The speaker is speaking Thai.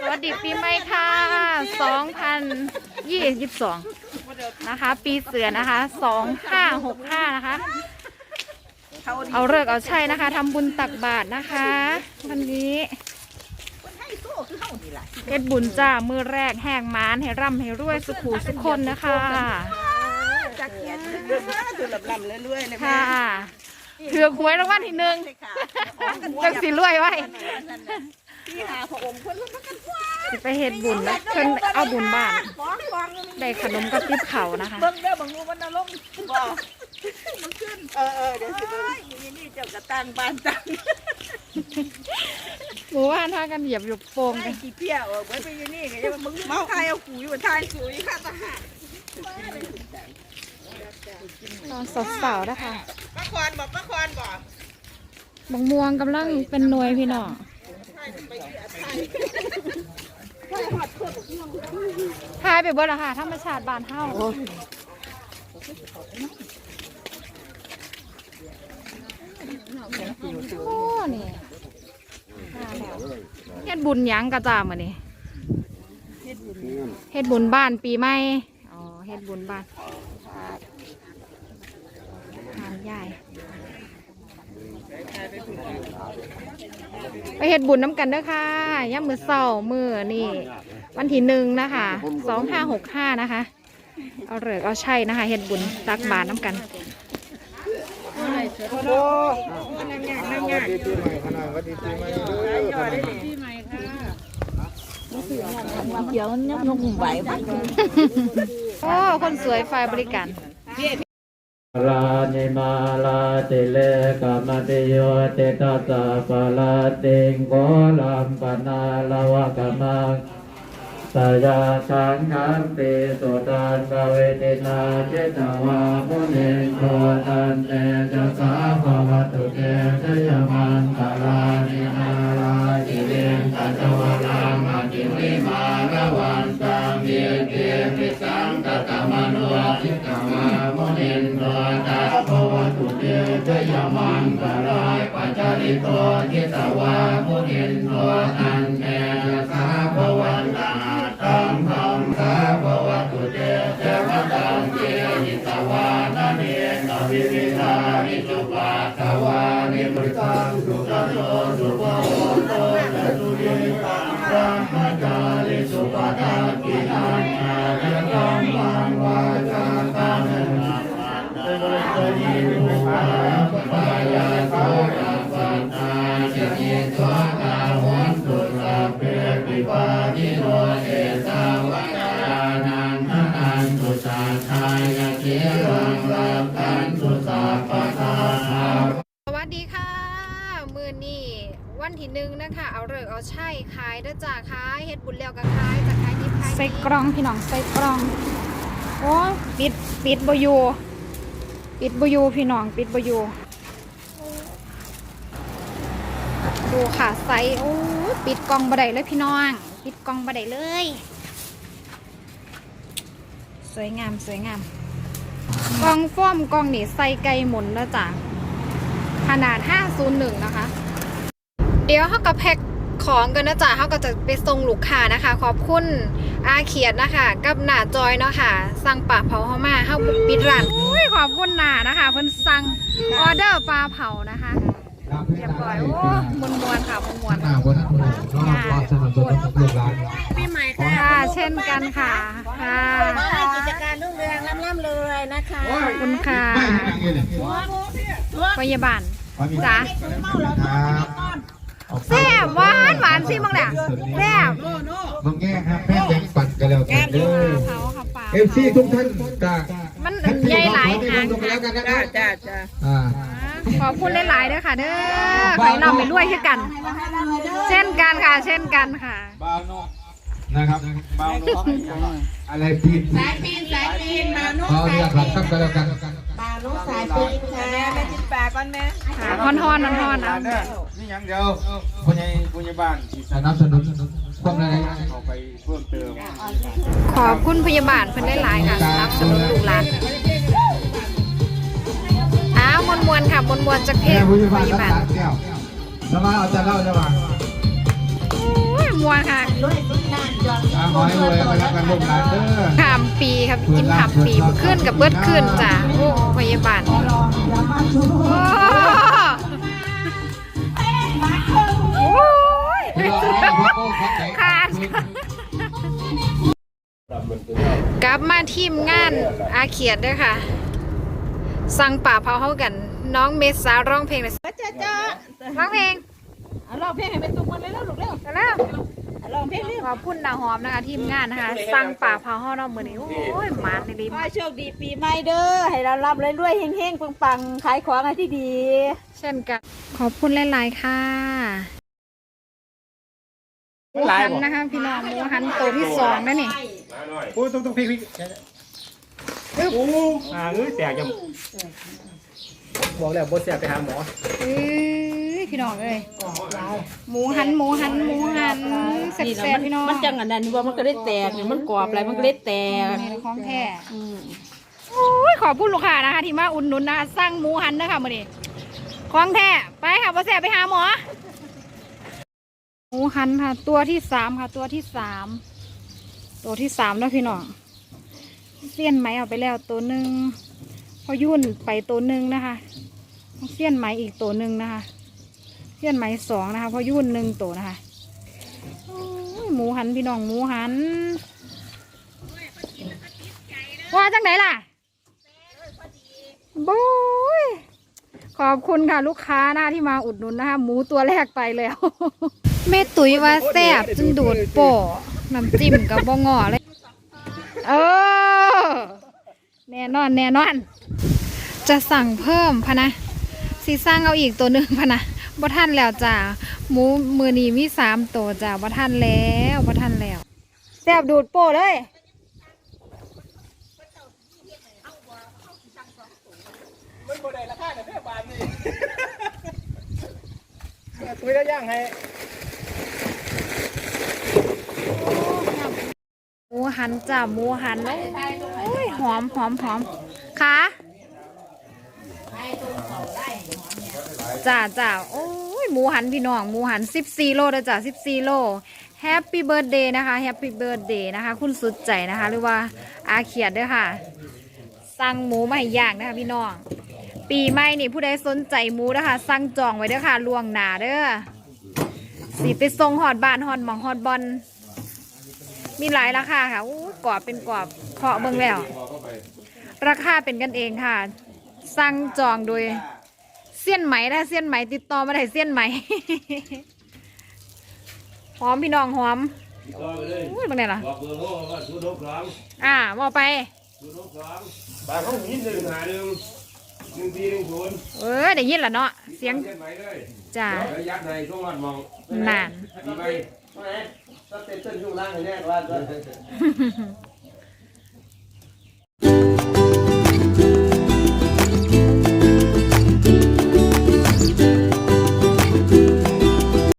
สวัสดีปีใหม่ค่ะ2022นะคะ ปีเสือนะคะ 2565 นะคะ เอาเลิกษ์เอาใช่นะคะทำบุญตักบาตรนะคะ วันนี้เฮ็ดบุญจ้า มือแรกแหงมานให้ร่ำให้รวยสุขหูสุขคนนะคะจักเขียนดูลำลำเรื่อยๆเลยค่ะถือหวยรางวัลที่หนึ่งจังสิรวยไว้ ที่หาพระองค์เพื่อนมันกันกว้าสิไปเฮ็ดบุญนะเพิ่นเอาบุญบ้าน ฟ้องฟ้องได้ขนมกับติ๊บเขานะคะ เบิ่งเด้อบางงูมันนรกบ่มันขึ้นเออเออเดี๋ยวสิเบิ่งนี่นี่เจ้ากระตังบ้านตังหมู่บ้านท่ากันเหยียบหยบโป่งไอ้กันขี้เพี้ยเออไว้ไปอยู่นี่ก็จะมึงเมาทายเอากูอยู่ทายกูอยู่ข้าทหารตอนสาวๆนะคะป้าควานบอกป้าควานบอก บางม่วงกำลังเป็นหน่วยพี่น้อง ทายไปเบิดละค่ะธรรมชาติบ้านเฮาโอ้นี่มาแล้วเฮ็ดบุญหยังกระจามื้อนี้เฮ็ดบุญบ้านปีใหม่ อ๋อ เฮ็ดบุญบ้านทานยาย ไปเฮ็ดบุญน้ำกันเด้อค่ะย่ำมือเศร้ามือนี่ วันที่หนึ่งนะคะสองห้าหกห้านะคะ เอาเหลือกเอาใช่นะคะเฮ็ดบุญตักบาตรน้ำกันโอ้นั่งยากนั่งยากปีใหม่ขนาดวันดีปีใหม่เด้อขนาดเดี๋ยวยับลงไหวบ้างโอ้ คนสวยฝ่ายบริการ ลานิมาลาติเลกามติโยติทัสสะปะลาติงโกลัมปนาลาวะกามังสยาสังขังติสุตันกเวตินาเจตวามุเน ตุเตชยมันตาลายปัจจริโตทิตวามุนินโทตันเตจะสาภวันตังตังธรรมสาภวตุเตเจวตังเจหิตวานาเนนวิวิธานิจุปาตวานิปริตังสุขโตสุภโหโตจตุเยตังพระมจาริสุปตากินังอาจตังมังวาจาตัง สวัสดีค่ะ มือนี่วันที่หนึ่งนะคะเอาเลิกเอาใช่ขายด้จ้าขายเฮ็ดบุญแล้วก็ขายจะขายดิบขายใส่กล่องพี่น้องใส่กล่อง โอ้ปิดปิดบอยู่ ปิดบยูพี่น้องปิดบยูดูค่ะใสโอ้ปิดกล่องบะไดเลยพี่น้อง ปิดกล่องบะไดเลย สวยงามสวยงามกล่องฟ้อมกล่องนี่ใส่ไก่หมุนนะจ๊ะขนาด 501 นะคะ เดี๋ยวเขาก็แพ็คของกันนะจ๊ะเขาก็จะไปส่งลูกค้านะคะ ขอบคุณอาเขียดนะคะ กับหนาจอยเนาะค่ะ สั่งปลาเผาเข้ามาเข้าปิดร้าน ขอบคุณหนานะคะเพิ่นสั่งออเดอร์ปลาเผานะคะเรียบร้อยโอ้มวนมวนๆค่ะมวนมวนหน้าบนรอบสนับสนุนลูกหลานปีใหม่ๆค่ะเช่นกันค่ะค่ะให้กิจการรุ่งเรืองร่ำๆเลยนะคะขอบคุณค่ะไม่ทางนี้เลยพยาบาลจ้าแซ่บหวานหวานสิมึงเนี่ยแซ่บมึงแง่ครับแม่แบ่งปันกันแล้วกันเด้ปอลาเผาค่ะปลาเอฟซีทุกท่านจ้ามั อบคุณหลายๆเด้อค่ะเด้อไปนำไปรวยคือกัน เช่นกันค่ะ เช่นกันค่ะบาวโนนะครับบาวโนอะไรปีนสายปีนสายปีนมานุ๊กเอาเรียกหลักครับกันแล้วกันมานุ๊กสายปีนค่ะแม่จิ้มปลาก่อนแม่ค่ะฮอนฮอนฮอนๆนะนี่ยังเดียวผู้ใหญ่ผู้ใหญ่บ้านที่สนับสนุนความอะไรเขาไปเพิ่มเติมขอบคุณพยาบาลเพิ่นได้หลายๆค่ะสนับสนุนลูกหลานอ้าว มวนมวนๆค่ะมวนมวนๆจากเพแม่จผู้พใหญ่บ้านยารักบาลษาแก้วสมาเอาจะเล่าจะว่าโอ้ยมมัวค่ะตามขอให้รวยไปรับกันลูกหลานเด้อขามปีครับกินขามปีเมื่อขึ้นกับเบิดขึ้นจ้ะโอ้พยาบาลโอ้โอ้ยเพื่อให้พ่อโก้เขาใจขาดกลับมาทีมงานอาเขียดด้วยค่ะ สั่งป่าเผาเข้ากัน น้องเมษาร้องเพลงเลยจ้าจ้าร้องเพลงเอาลองเพลงให้เป็นตุ้มมันเลยแล้วลูกเร็วกันแล้วเอาลองเพลงเร็วขอบคุณดาวหอมนะคะทีมงานนะคะ สั่งป่าเผาเข้าเราเหมือนนี้โอ้ยหมันเลยดีขอให้โชคดีปีใหม่เด้อให้เรารับรวยๆเฮงๆปังๆขายของอะไรที่ดี เช่นกัน ขอบคุณหลายๆค่ะหมูหันนะคะพี่น้องหมูหันตัวที่สองนะนี่โอ้ต้องต้องพลิกพลิกโอ้อ่าเอ้ยแตกยัง บอกแล้วบ่แซ่บไปหาหมอเอ้ยพี่น้องเอ้ยหมูหันหมูหันหมูหันแซ่บๆพี่น้องมันจังอันนั้นว่ามันก็ได้แตกเนี่ยมันกรอบอะไรมันก็ได้แตกในของแท้อืมโอ้ยขอบคุณลูกค้านะคะที่มาอุ่นหนุนนะคะสร้างหมูหันนะคะมื่อนี้ของแท้ไปค่ะพ่อแสบไปหาหมอหมูหันค่ะ ตัวที่สามค่ะ ตัวที่สามตัวที่สามแล้วพี่น้องเสี้ยนไหมเอาไปแล้วตัวหนึ่ง พอยุ่นไปตัวหนึ่งนะคะเสี้ยนไหมอีกตัวหนึ่งนะคะเสี้ยนไหมสองนะคะ พอยุ่นหนึ่งตัวนะคะหมูหันพี่น้องหมูหันว่าจังไหนล่ะบุ้ยขอบคุณค่ะลูกค้านะที่มาอุดหนุนนะคะ หมูตัวแรกไปแล้ว แม่ตุ๋ยว่าแซ่บจนดูดโป่น้ำจิ้มกับบงอเลย เออ แน่นอน แน่นอน จะสั่งเพิ่มพะนะสีสร้างเอาอีกตัวหนึ่งพะนะบ่ท่านแล้วจ้าหมูมือนี้มีสามตัวจ้าบ่ท่านแล้วบ่ท่านแล้วแซ่บดูดโป่เลยคุยได้ยังให้หมูหันจ้ะหมูหันโอ้ยหอมหอมหอมค่ะ จ้าจ้าโอ้ยหมูหันพี่น้องหมูหัน 14 โลนะจ้ะ14 โลแฮปปี้เบิร์ดเดย์นะคะแฮปปี้เบิร์ดเดย์นะคะ คุณสุดใจนะคะ หรือว่าอาเขียดด้วยค่ะสั่งหมูมาให้ย่างนะคะพี่น้องปีใหม่นี่ผู้ใดสนใจหมูนะคะสั่งจองไว้เด้อค่ะล่วงหนาเด้อสีไปส่งหอดบานหอดหมองหอดบอลมีหลายราคาค่ะอู้กรอบเป็นกรอบเคาะเบิ่งแล้ว ราคาเป็นกันเองค่ะ สั่งจองโดย เสี้ยนไหมนะเสี้ยนไหมติดต่อมาได้เสี้ยนไหม หอมพี่น้องหอมอุ้ยเบิ่งได้ล่ะบอกเบอร์โทรว่าศูนย์หกสองอ่าบอกไปศูนย์หกสองบางห้องมีหนึ่งหาหนึ่งหนึ่งสี่หนึ่งศูนย์เออได้ยินแล้วเนาะเสียงเช่นไหมเลยจ้าแล้วยัดในช่วงวันมองนานดีไหมถ้าเต้นเต้นช่วงล่างให้แน่ว่า